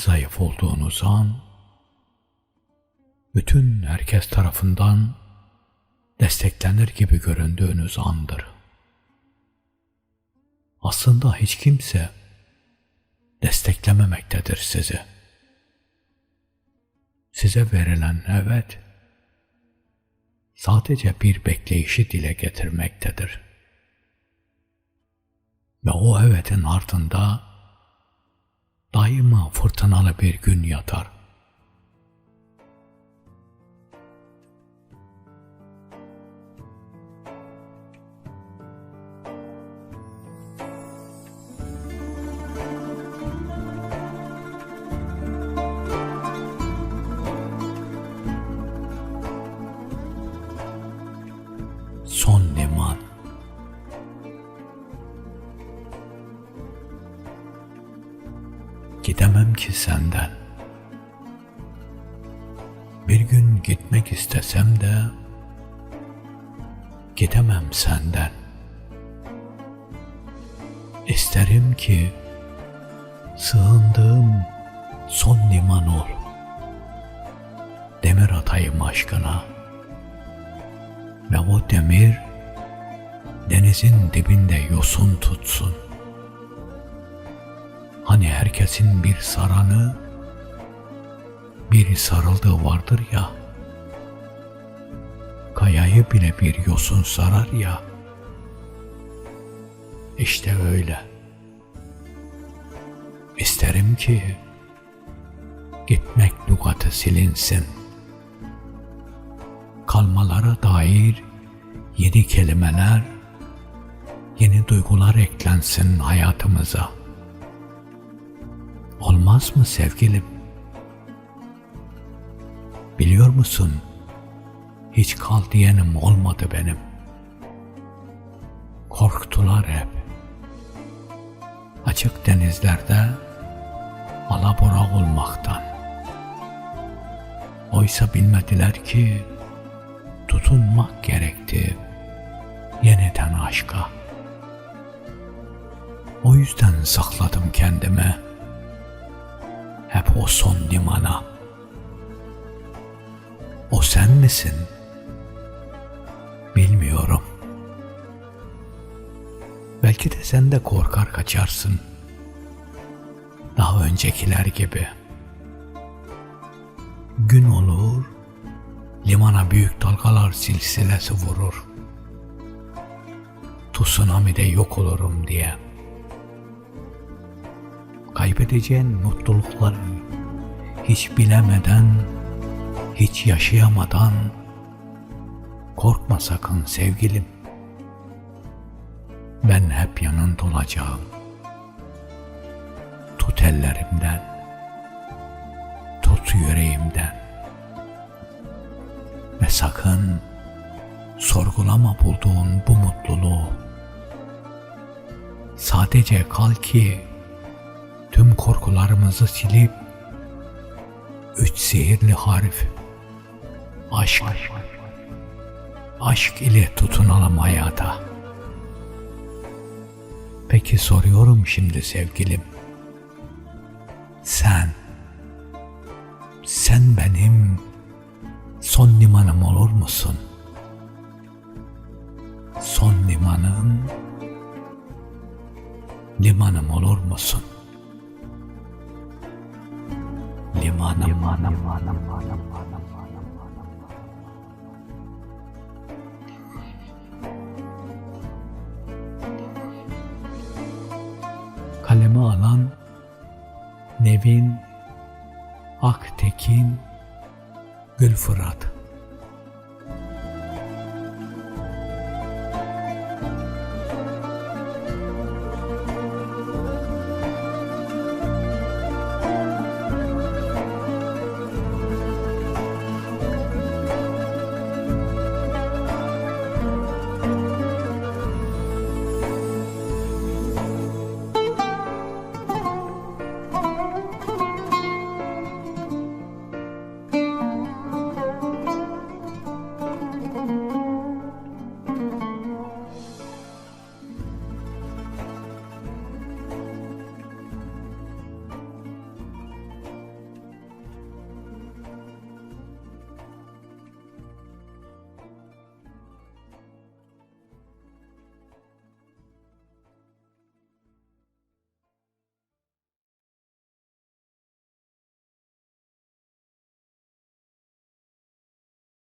zayıf olduğunuz an, bütün herkes tarafından desteklenir gibi göründüğünüz andır. Aslında hiç kimse desteklememektedir sizi. Size verilen evet, sadece bir bekleyişi dile getirmektedir. Ve o evetin ardında daima fırtınalı bir gün yatar. Gidemem ki senden. Bir gün gitmek istesem de gidemem senden. İsterim ki sığındığım son liman ol. Demir atayım aşkına. Ve o demir denizin dibinde yosun tutsun. Hani herkesin bir saranı, bir sarıldığı vardır ya. Kayayı bile bir yosun sarar ya. İşte öyle. İsterim ki gitmek lügatı silinsin. Kalmalara dair yeni kelimeler, yeni duygular eklensin hayatımıza. Olmaz mı sevgilim? Biliyor musun? Hiç kal diyenim olmadı benim. Korktular hep. Açık denizlerde alabora olmaktan. Oysa bilmediler ki tutunmak gerekti yeniden aşka. O yüzden sakladım kendime o son limana. O sen misin? Bilmiyorum. Belki de sen de korkar kaçarsın. Daha öncekiler gibi. Gün olur, limana büyük dalgalar silsilesi vurur. Tsunami'de yok olurum diye. Kaybedeceğin mutlulukları hiç bilemeden, hiç yaşayamadan korkma sakın sevgilim. Ben hep yanında olacağım. Tut ellerimden, tut yüreğimden ve sakın sorgulama bulduğun bu mutluluğu. Sadece kal ki tüm korkularımızı silip üç sihirli harf aşk aşk ile tutunalım hayata. Peki soruyorum şimdi sevgilim. Sen sen benim son limanım olur musun? Son limanım limanım olur musun? Limanım, limanım, limanım, Kaleme alan Nevin Aktekin Gülfırat